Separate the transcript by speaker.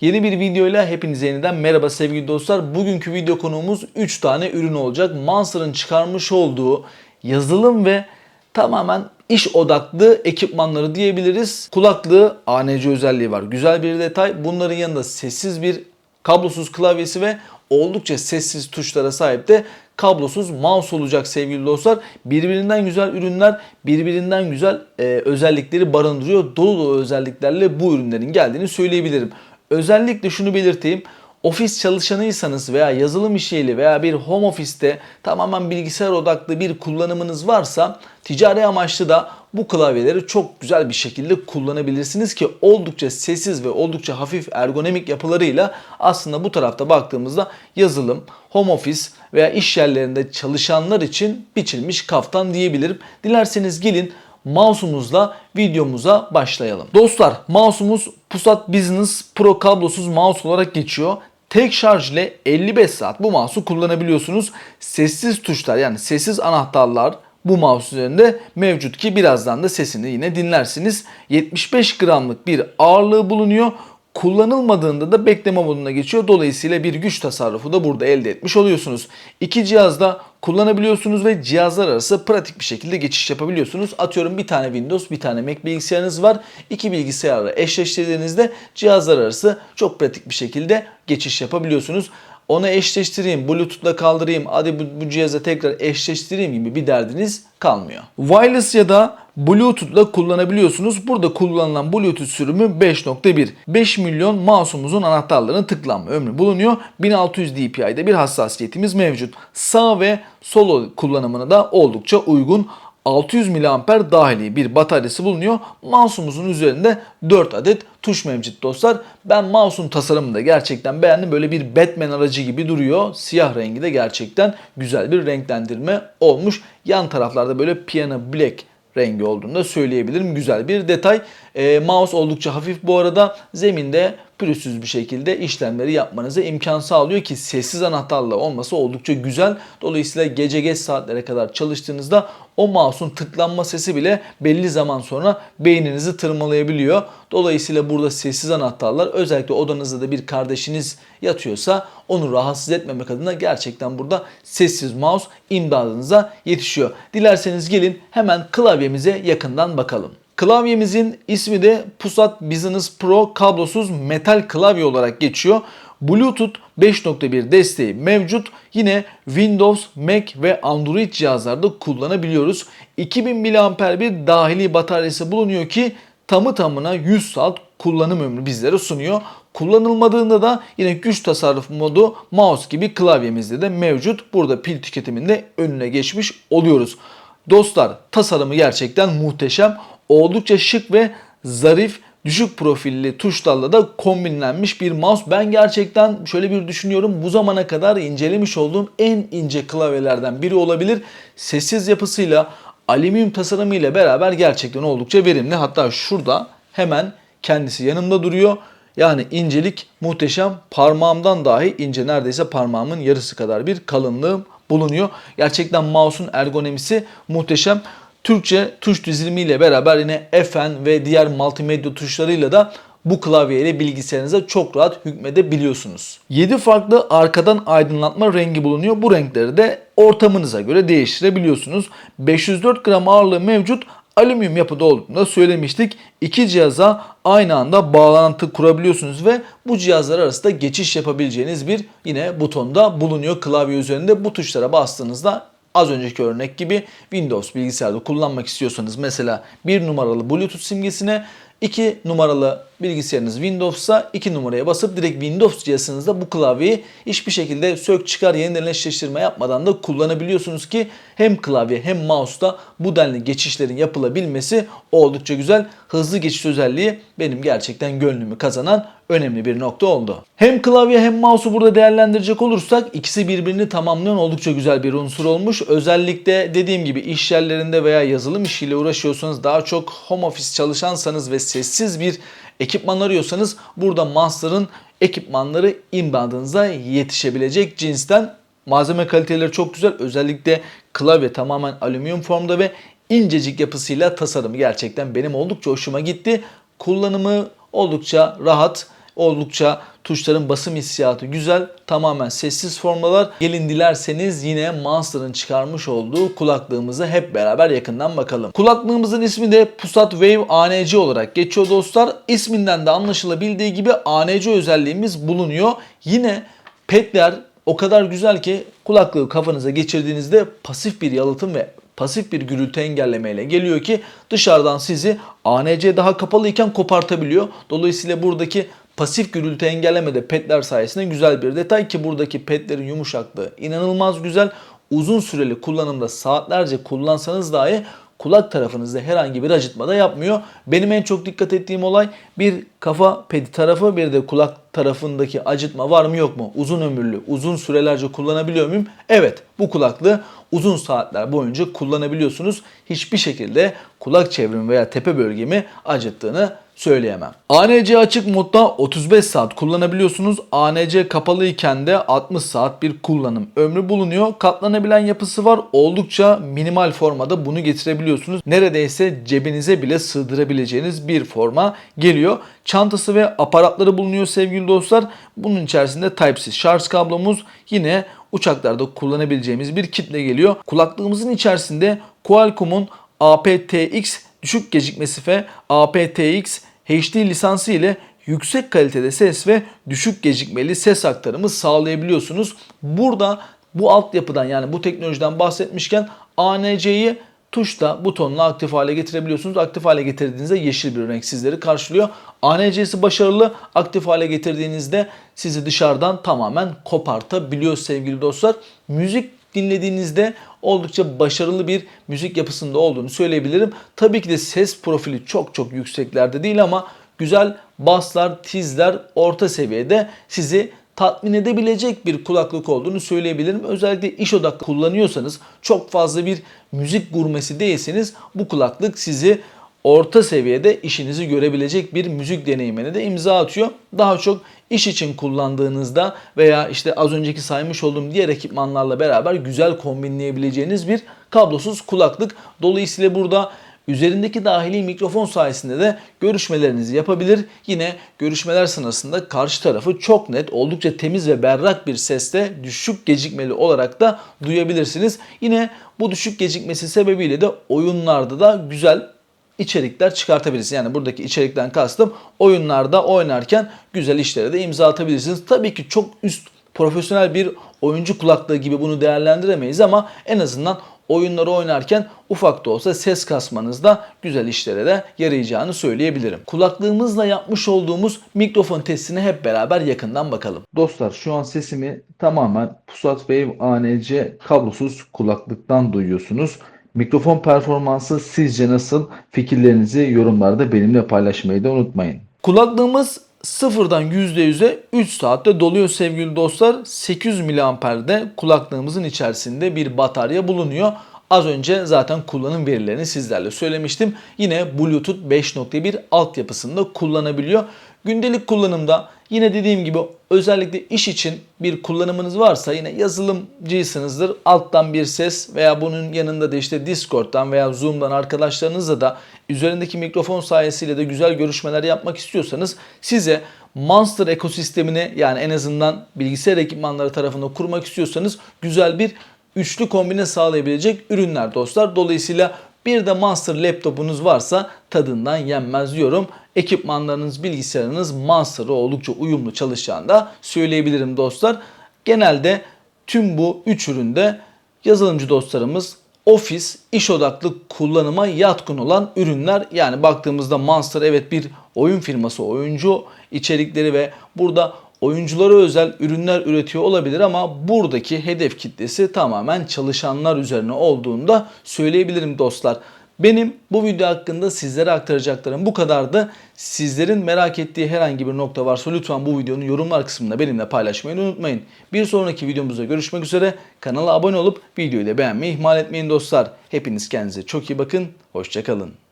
Speaker 1: Yeni bir videoyla hepinize yeniden merhaba sevgili dostlar. Bugünkü video konuğumuz 3 tane ürün olacak. Monster'ın çıkarmış olduğu yazılım ve tamamen iş odaklı ekipmanları diyebiliriz. Kulaklığı ANC özelliği var. Güzel bir detay. Bunların yanında sessiz bir kablosuz klavyesi ve oldukça sessiz tuşlara sahip de kablosuz mouse olacak sevgili dostlar. Birbirinden güzel ürünler, birbirinden güzel e, özellikleri barındırıyor. Dolu dolu özelliklerle bu ürünlerin geldiğini söyleyebilirim. Özellikle şunu belirteyim. Ofis çalışanıysanız veya yazılım işiyle veya bir home ofiste tamamen bilgisayar odaklı bir kullanımınız varsa ticari amaçlı da bu klavyeleri çok güzel bir şekilde kullanabilirsiniz ki oldukça sessiz ve oldukça hafif ergonomik yapılarıyla aslında bu tarafta baktığımızda yazılım, home office veya iş yerlerinde çalışanlar için biçilmiş kaftan diyebilirim. Dilerseniz gelin mouse'umuzla videomuza başlayalım. Dostlar mouse'umuz Pusat Business Pro kablosuz mouse olarak geçiyor. Tek şarj ile 55 saat bu mouse'u kullanabiliyorsunuz. Sessiz tuşlar yani sessiz anahtarlar bu mouse üzerinde mevcut ki birazdan da sesini yine dinlersiniz. 75 gramlık bir ağırlığı bulunuyor. Kullanılmadığında da bekleme moduna geçiyor. Dolayısıyla bir güç tasarrufu da burada elde etmiş oluyorsunuz. İki cihazda kullanabiliyorsunuz ve cihazlar arası pratik bir şekilde geçiş yapabiliyorsunuz. Atıyorum bir tane Windows, bir tane Mac bilgisayarınız var. İki bilgisayarla eşleştirdiğinizde cihazlar arası çok pratik bir şekilde geçiş yapabiliyorsunuz. Onu eşleştireyim, Bluetooth'la kaldırayım, hadi bu, bu cihaza tekrar eşleştireyim gibi bir derdiniz kalmıyor. Wireless ya da Bluetooth'la kullanabiliyorsunuz. Burada kullanılan Bluetooth sürümü 5.1. 5 milyon mouse'umuzun anahtarlarının tıklanma ömrü bulunuyor. 1600 dpi'de bir hassasiyetimiz mevcut. Sağ ve sol kullanımına da oldukça uygun. 600 mAh dahili bir bataryası bulunuyor. Mouse'umuzun üzerinde 4 adet tuş mevcut dostlar. Ben mouse'un tasarımını da gerçekten beğendim. Böyle bir Batman aracı gibi duruyor. Siyah rengi de gerçekten güzel bir renklendirme olmuş. Yan taraflarda böyle piano black rengi olduğunu da söyleyebilirim. Güzel bir detay. E, mouse oldukça hafif bu arada. Zeminde pürüzsüz bir şekilde işlemleri yapmanıza imkan sağlıyor ki sessiz anahtarla olması oldukça güzel. Dolayısıyla gece geç saatlere kadar çalıştığınızda o mouse'un tıklanma sesi bile belli zaman sonra beyninizi tırmalayabiliyor. Dolayısıyla burada sessiz anahtarlar özellikle odanızda da bir kardeşiniz yatıyorsa onu rahatsız etmemek adına gerçekten burada sessiz mouse imdadınıza yetişiyor. Dilerseniz gelin hemen klavyemize yakından bakalım. Klavyemizin ismi de Pusat Business Pro kablosuz metal klavye olarak geçiyor. Bluetooth 5.1 desteği mevcut. Yine Windows, Mac ve Android cihazlarda kullanabiliyoruz. 2000 mAh bir dahili bataryası bulunuyor ki tamı tamına 100 saat kullanım ömrü bizlere sunuyor. Kullanılmadığında da yine güç tasarruf modu mouse gibi klavyemizde de mevcut. Burada pil tüketiminde önüne geçmiş oluyoruz. Dostlar tasarımı gerçekten muhteşem. Oldukça şık ve zarif düşük profilli tuşlarla da kombinlenmiş bir mouse. Ben gerçekten şöyle bir düşünüyorum. Bu zamana kadar incelemiş olduğum en ince klavyelerden biri olabilir. Sessiz yapısıyla, alüminyum tasarımıyla beraber gerçekten oldukça verimli. Hatta şurada hemen kendisi yanımda duruyor. Yani incelik muhteşem. Parmağımdan dahi ince neredeyse parmağımın yarısı kadar bir kalınlığı bulunuyor. Gerçekten mouse'un ergonomisi muhteşem. Türkçe tuş dizilimiyle beraber yine FN ve diğer multimedya tuşlarıyla da bu klavye ile bilgisayarınıza çok rahat hükmedebiliyorsunuz. 7 farklı arkadan aydınlatma rengi bulunuyor. Bu renkleri de ortamınıza göre değiştirebiliyorsunuz. 504 gram ağırlığı mevcut alüminyum yapıda olduğunu da söylemiştik. İki cihaza aynı anda bağlantı kurabiliyorsunuz ve bu cihazlar arasında geçiş yapabileceğiniz bir yine butonda bulunuyor klavye üzerinde. Bu tuşlara bastığınızda Az önceki örnek gibi Windows bilgisayarda kullanmak istiyorsanız mesela bir numaralı Bluetooth simgesine 2 numaralı bilgisayarınız Windows'sa 2 numaraya basıp direkt Windows cihazınızda bu klavyeyi hiçbir şekilde sök çıkar yeniden eşleştirme yapmadan da kullanabiliyorsunuz ki hem klavye hem mouse'da bu denli geçişlerin yapılabilmesi oldukça güzel. Hızlı geçiş özelliği benim gerçekten gönlümü kazanan önemli bir nokta oldu. Hem klavye hem mouse'u burada değerlendirecek olursak ikisi birbirini tamamlayan oldukça güzel bir unsur olmuş. Özellikle dediğim gibi iş yerlerinde veya yazılım işiyle uğraşıyorsanız daha çok home office çalışansanız ve sessiz bir ekipman arıyorsanız burada Monster'ın ekipmanları imdadınıza yetişebilecek cinsten. Malzeme kaliteleri çok güzel. Özellikle klavye tamamen alüminyum formda ve incecik yapısıyla tasarımı gerçekten benim oldukça hoşuma gitti. Kullanımı oldukça rahat Oldukça tuşların basım hissiyatı güzel. Tamamen sessiz formalar. Gelin dilerseniz yine Monster'ın çıkarmış olduğu kulaklığımızı hep beraber yakından bakalım. Kulaklığımızın ismi de Pusat Wave ANC olarak geçiyor dostlar. İsminden de anlaşılabildiği gibi ANC özelliğimiz bulunuyor. Yine pedler o kadar güzel ki kulaklığı kafanıza geçirdiğinizde pasif bir yalıtım ve pasif bir gürültü engellemeyle geliyor ki dışarıdan sizi ANC daha kapalıyken kopartabiliyor. Dolayısıyla buradaki pasif gürültü engellemede pedler sayesinde güzel bir detay ki buradaki pedlerin yumuşaklığı inanılmaz güzel. Uzun süreli kullanımda saatlerce kullansanız dahi kulak tarafınızda herhangi bir acıtma da yapmıyor. Benim en çok dikkat ettiğim olay bir kafa pedi tarafı bir de kulak tarafındaki acıtma var mı yok mu? Uzun ömürlü, uzun sürelerce kullanabiliyor muyum? Evet bu kulaklığı uzun saatler boyunca kullanabiliyorsunuz. Hiçbir şekilde kulak çevrimi veya tepe bölgemi acıttığını söyleyemem. ANC açık modda 35 saat kullanabiliyorsunuz. ANC kapalı iken de 60 saat bir kullanım ömrü bulunuyor. Katlanabilen yapısı var. Oldukça minimal formada bunu getirebiliyorsunuz. Neredeyse cebinize bile sığdırabileceğiniz bir forma geliyor. Çantası ve aparatları bulunuyor sevgili dostlar. Bunun içerisinde Type-C şarj kablomuz yine uçaklarda kullanabileceğimiz bir kitle geliyor. Kulaklığımızın içerisinde Qualcomm'un aptX düşük gecikmesi ve aptX HD lisansı ile yüksek kalitede ses ve düşük gecikmeli ses aktarımı sağlayabiliyorsunuz. Burada bu altyapıdan yani bu teknolojiden bahsetmişken ANC'yi tuşla butonla aktif hale getirebiliyorsunuz. Aktif hale getirdiğinizde yeşil bir renk sizleri karşılıyor. ANC'si başarılı. Aktif hale getirdiğinizde sizi dışarıdan tamamen kopartabiliyor sevgili dostlar. Müzik dinlediğinizde oldukça başarılı bir müzik yapısında olduğunu söyleyebilirim. Tabii ki de ses profili çok çok yükseklerde değil ama güzel baslar, tizler orta seviyede sizi tatmin edebilecek bir kulaklık olduğunu söyleyebilirim. Özellikle iş odaklı kullanıyorsanız çok fazla bir müzik gurmesi değilseniz bu kulaklık sizi orta seviyede işinizi görebilecek bir müzik deneyimine de imza atıyor. Daha çok iş için kullandığınızda veya işte az önceki saymış olduğum diğer ekipmanlarla beraber güzel kombinleyebileceğiniz bir kablosuz kulaklık. Dolayısıyla burada Üzerindeki dahili mikrofon sayesinde de görüşmelerinizi yapabilir. Yine görüşmeler sırasında karşı tarafı çok net, oldukça temiz ve berrak bir sesle düşük gecikmeli olarak da duyabilirsiniz. Yine bu düşük gecikmesi sebebiyle de oyunlarda da güzel içerikler çıkartabilirsiniz. Yani buradaki içerikten kastım oyunlarda oynarken güzel işlere de imza atabilirsiniz. Tabii ki çok üst profesyonel bir oyuncu kulaklığı gibi bunu değerlendiremeyiz ama en azından oyunları oynarken ufak da olsa ses kasmanızda güzel işlere de yarayacağını söyleyebilirim. Kulaklığımızla yapmış olduğumuz mikrofon testine hep beraber yakından bakalım. Dostlar şu an sesimi tamamen Pusat Wave ANC kablosuz kulaklıktan duyuyorsunuz. Mikrofon performansı sizce nasıl? Fikirlerinizi yorumlarda benimle paylaşmayı da unutmayın. Kulaklığımız sıfırdan %100'e 3 saatte doluyor sevgili dostlar. 800 miliamperde kulaklığımızın içerisinde bir batarya bulunuyor. Az önce zaten kullanım verilerini sizlerle söylemiştim. Yine Bluetooth 5.1 altyapısında kullanabiliyor. Gündelik kullanımda yine dediğim gibi özellikle iş için bir kullanımınız varsa yine yazılımcıysanızdır. Alttan bir ses veya bunun yanında da işte Discord'dan veya Zoom'dan arkadaşlarınızla da üzerindeki mikrofon sayesiyle de güzel görüşmeler yapmak istiyorsanız size Monster ekosistemini yani en azından bilgisayar ekipmanları tarafında kurmak istiyorsanız güzel bir üçlü kombine sağlayabilecek ürünler dostlar. Dolayısıyla bir de Monster laptopunuz varsa tadından yenmez diyorum. Ekipmanlarınız, bilgisayarınız Monster'a oldukça uyumlu çalışacağını da söyleyebilirim dostlar. Genelde tüm bu üç üründe yazılımcı dostlarımız ofis, iş odaklı kullanıma yatkın olan ürünler. Yani baktığımızda Monster evet bir oyun firması, oyuncu içerikleri ve burada oyunculara özel ürünler üretiyor olabilir ama buradaki hedef kitlesi tamamen çalışanlar üzerine olduğunda söyleyebilirim dostlar. Benim bu video hakkında sizlere aktaracaklarım bu kadardı. Sizlerin merak ettiği herhangi bir nokta varsa lütfen bu videonun yorumlar kısmında benimle paylaşmayı unutmayın. Bir sonraki videomuzda görüşmek üzere. Kanala abone olup videoyu da beğenmeyi ihmal etmeyin dostlar. Hepiniz kendinize çok iyi bakın. Hoşçakalın.